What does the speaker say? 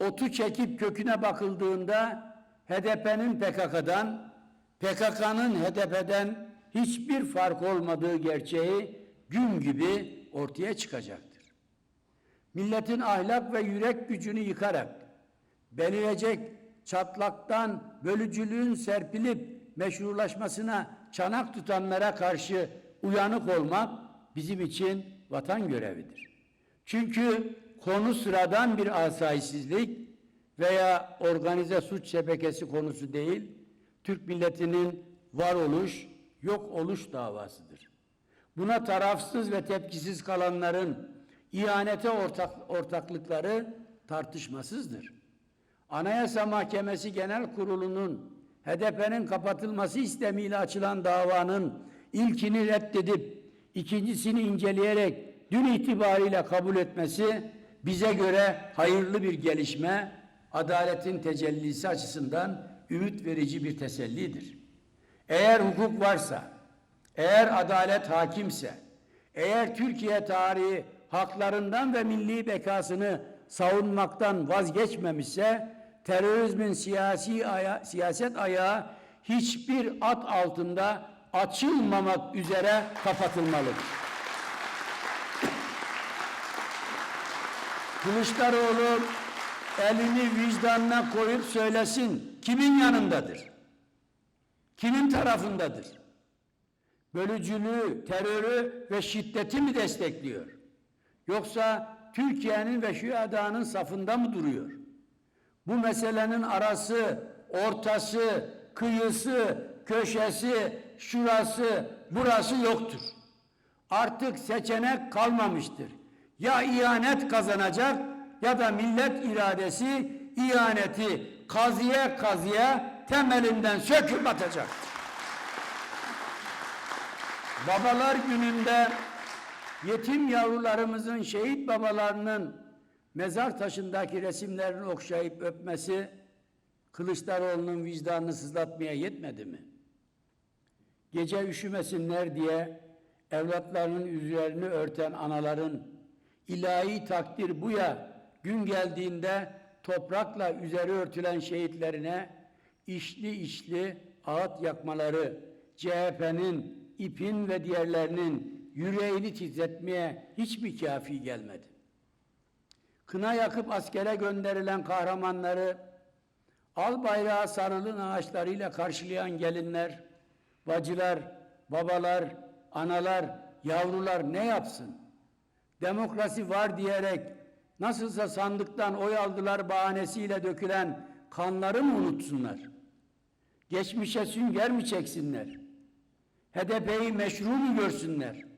otu çekip köküne bakıldığında HDP'nin PKK'dan, PKK'nın HDP'den hiçbir fark olmadığı gerçeği gün gibi ortaya çıkacaktır. Milletin ahlak ve yürek gücünü yıkarak belirecek çatlaktan bölücülüğün serpilip meşrulaşmasına çanak tutanlara karşı uyanık olmak bizim için vatan görevidir. Çünkü konu sıradan bir asayişsizlik veya organize suç şebekesi konusu değil, Türk milletinin varoluş, yok oluş davasıdır. Buna tarafsız ve tepkisiz kalanların ihanete ortak, ortaklıkları tartışmasızdır. Anayasa Mahkemesi Genel Kurulu'nun HDP'nin kapatılması istemiyle açılan davanın ilkini reddedip ikincisini inceleyerek dün itibariyle kabul etmesi bize göre hayırlı bir gelişme, adaletin tecellisi açısından ümit verici bir tesellidir. Eğer hukuk varsa, eğer adalet hakimse, eğer Türkiye tarihi haklarından ve milli bekasını savunmaktan vazgeçmemişse, terörizmin siyasi aya, siyaset ayağı hiçbir at altında açılmamak üzere kapatılmalıdır. Kılıçdaroğlu elini vicdanına koyup söylesin kimin yanındadır? Kimin tarafındadır? Bölücülüğü, terörü ve şiddeti mi destekliyor? Yoksa Türkiye'nin ve şühedanın safında mı duruyor? Bu meselenin arası, ortası, kıyısı, köşesi, şurası, burası yoktur. Artık seçenek kalmamıştır. Ya ihanet kazanacak ya da millet iradesi ihaneti kazıya kazıya temelinden söküp atacak. Babalar gününde yetim yavrularımızın şehit babalarının mezar taşındaki resimlerini okşayıp öpmesi Kılıçdaroğlu'nun vicdanını sızlatmaya yetmedi mi? Gece üşümesinler diye evlatlarının üzerine örten anaların ilahi takdir bu ya gün geldiğinde toprakla üzeri örtülen şehitlerine içli içli ağıt yakmaları CHP'nin, İP'in ve diğerlerinin yüreğini titretmeye hiç mi kafi gelmedi? Kına yakıp askere gönderilen kahramanları al bayrağı sarılın ağaçlarıyla karşılayan gelinler, bacılar, babalar, analar, yavrular ne yapsın? Demokrasi var diyerek nasılsa sandıktan oy aldılar bahanesiyle dökülen kanları mı unutsunlar? Geçmişe sünger mi çeksinler? HDP'yi meşru mu görsünler?